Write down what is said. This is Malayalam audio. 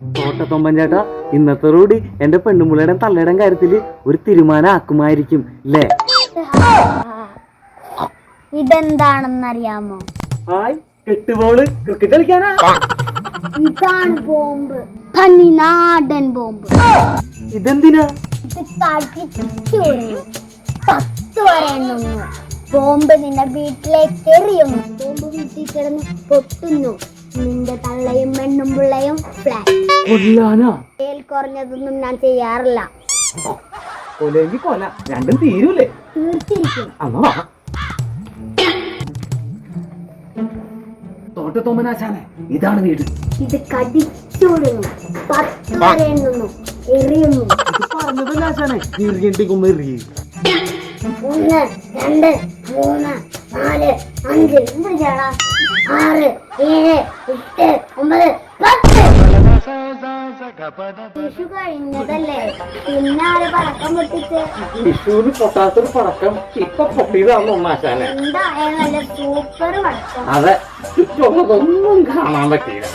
തോട്ടത്തൊമ്പൻ ചേട്ടാ ഇന്നത്തോടുകൂടി എന്റെ പെണ്ണുമുള്ളയുടെ തള്ളയുടെ കാര്യത്തിൽ ഒരു തീരുമാനം ആക്കുമായിരിക്കും അല്ലേ? ഇതെന്താണെന്നറിയാമോ? ഹായ് കെട്ടുബോൾ ക്രിക്കറ്റ് കളിക്കാനാ? ഇതാണ് ബോംബ്. തനി നാടൻ ബോംബ്. ഇതെന്തിനാ? ഇത്. പത്ത് വരെ എണ്ണുന്നു ബോംബ് നിന്റെ വീട്ടിലേക്ക് എറിയുന്നു. ബോംബ് വീട്ടിൽ കിടന്ന് പൊട്ടുന്നു. നിന്റെ തള്ളയും മെണ്ണും പിള്ളയും കുറഞ്ഞതൊന്നും ഞാൻ ചെയ്യാറില്ല. കൊലെങ്കി കൊല രണ്ടും തീരൂലേ? തീർത്തിരിക്കും. തോട്ടത്തോമനാശാനെ ഇതാണ് വീട്. ഇത് കടിച്ചോടുന്നു. പത്ത് വരെ എണ്ണുന്നു എറിയുന്നു പറഞ്ഞത് ഒന്ന് രണ്ട് മൂന്ന്. നാല് അഞ്ച് എന്തും ചേടാ. ആറ് ഏഴ് എട്ട് ഒമ്പത് പത്ത്. വിഷു കഴിഞ്ഞതല്ലേ? പിന്നാലെ പടക്കം പൊട്ടിച്ച്? വിഷുവിന് പൊട്ടാത്തൊരു പടക്കം ഇപ്പൊ പൊട്ടിയതാണോ ഒന്നാശാനെ എന്തായാലും നല്ല സൂപ്പർ പടക്കം. അതെ ചുറ്റുള്ളതൊന്നും കാണാൻ പറ്റിയില്ല.